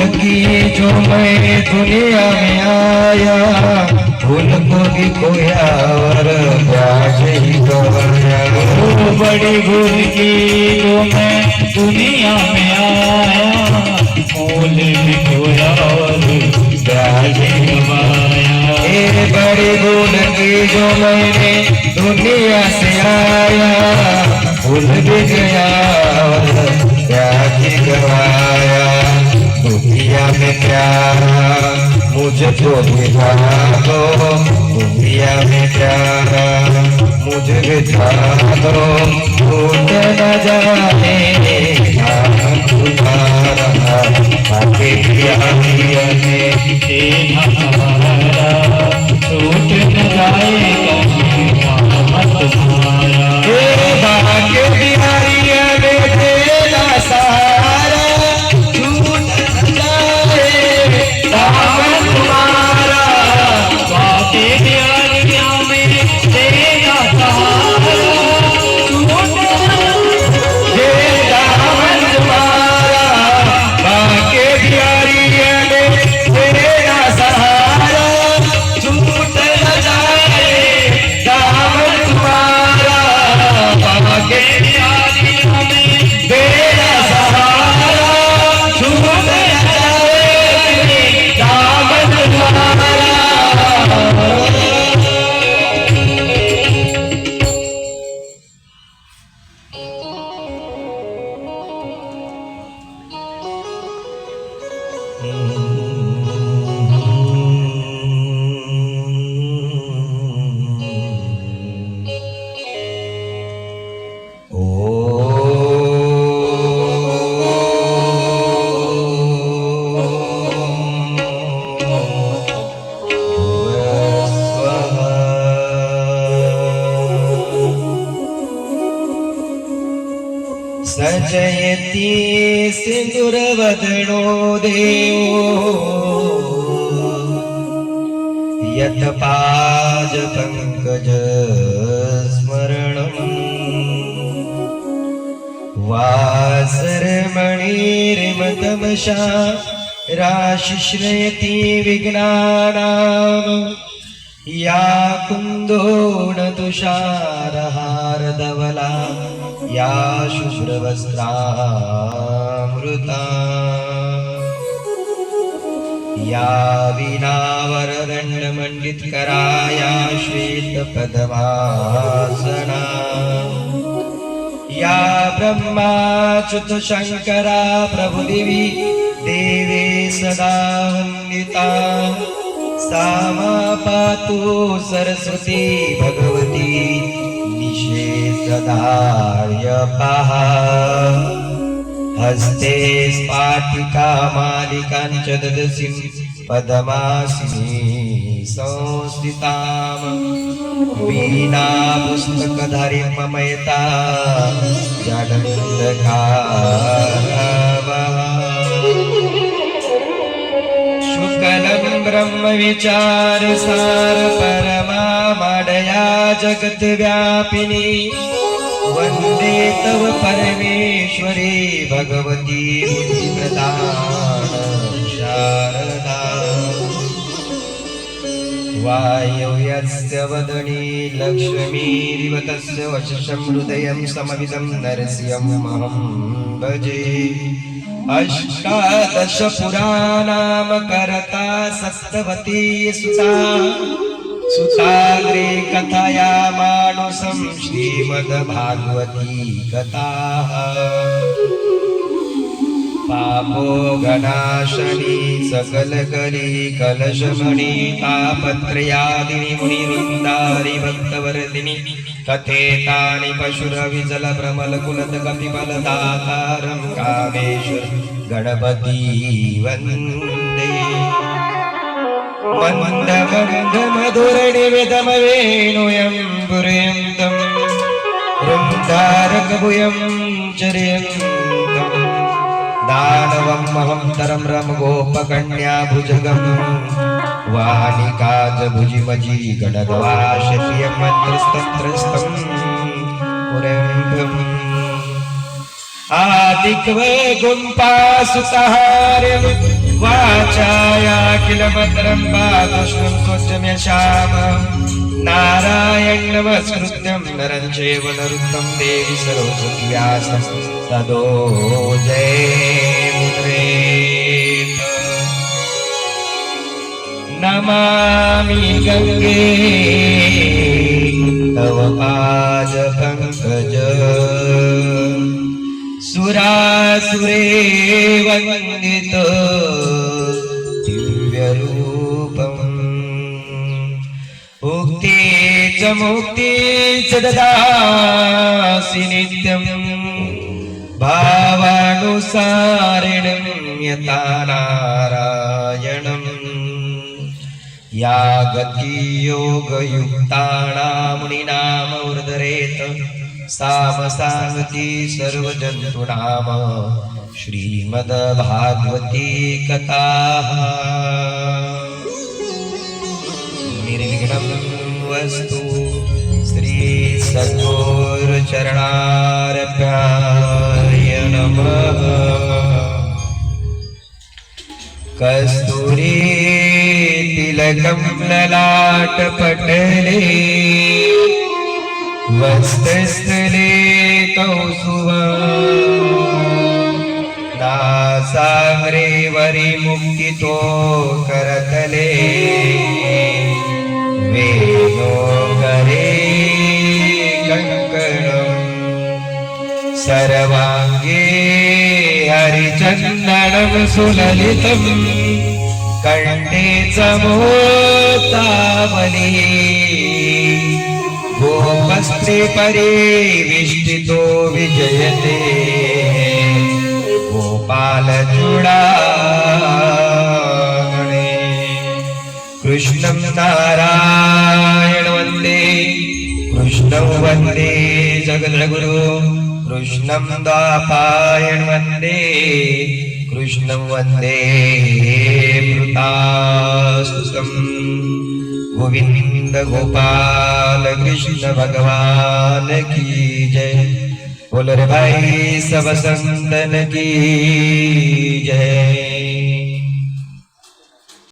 भूल की जो मैं दुनिया में आया। भूल को भी खोया और प्याज ही गवाया वो बड़ी भूल की जो मैं दुनिया में आया। फूल भी खोया और प्याज गवाया ए बड़ी भूल की जो मैंने दुनिया से आया। भूल भी गया और प्याज ही गवाया दुनिया में प्यारा मुझको बिठा दो दुनिया में प्यारा मुझे बिठा दो टूट न जाने काम तुम्हारा आके प्यारिया में सजयति सिन्दुरवदनो देवो यत् पाज पङ्कज स्मरणम् वासरमणिर्मतमशा राशिश्रयति विघ्नानाम्। या कुन्दोणतुषारहारधवला या शुभ्रवस्त्रामृता या विनावरदण्डमण्डितकरा या श्वेतपदमासना या ब्रह्माच्युत शङ्करा प्रभुदिवि देवे सदा वन्दिता। सा मा पातु सरस्वती भगवती निषेधदार्यपः हस्ते स्फाटिका मालिकाञ्च ददसिं पदमासिनी संस्थिताम्। वीणा पुस्तकधारी ममयता शुकलं ब्रह्मविचारसार परमामडया जगद्व्यापिनी वन्दे तव परमेश्वरी भगवती बुद्धिप्रदान शारदा वायव्यस्य वदनी लक्ष्मीरिव तस्य वशशं हृदयं समविदं नरसिंहमहं भजे। अष्टादशपुराणामकरता सप्तवती सुता। सुताग्रे कथया मानुसं श्रीमद्भागवती कथाः। पापो गणाशनि सकलकली कलशमणि तापत्रयादिनि मुनिवृन्दारि भक्तवर्धिनि कथेतानि पशुरविजलप्रमलकुलतकपिबलदातारं कामेश्वर गणपती वन्दे। മന്ദമന്ദമധുരണി വിതമവേണുയംപുരയന്തം താരകഭുയം ചരിയന്തം ദാനവം മഹം തരം രമഗോപകന്യാഭുജഗം വാണികാജഭുജിമജീ ഗണഗവാശിയമന്ത്രസ്തന്ത്രസ്തം പുരയന്തം ആദിക്വേ ഗുംപാസുതഹാര്യം पुरम्भम् आदिक्व गुम्पासुतहार्यम् वाचाया किल भद्रं पादुष्णं स्वच्छम्यशाम नारायण नमस्कृत्यं नरं चैव नरुत्तं देवि सरस्वती व्यासं तदो नमामि गङ्गे तव पादपङ्कज। सुरासुरे वन्दित। च मुक्ते च ददासि नित्यम् भावानुसारिणं यथा नारायणम् या गती योगयुक्तानां वृदरेत सामसाङ्गती सर्वजन्तूनाम श्रीमद्भागवती कथाः। निर्विघ्नं वस्तु। श्रीसद्गुरुचरणारभ्याय नमः कस्तुरी तिलकं ललाटपटले वस्तस्थले कौसुवा नासाग्रे वरिमुक्तितो करतले हरिचन्दनं सुललितं कण्ठे च मोतावली गोपस्ते परिविष्टितो विजयते। गोपालचूडामणे। कृष्णं नारायण वन्दे। कृष्णं वन्दे जगद्गुरु। कृष्णं द्वापायण वन्दे। कृष्णं वन्दे मृतास्तुतं गोविन्द गोपाल कृष्ण भगवान की जय। बोल रे भाई सब संतन की जय।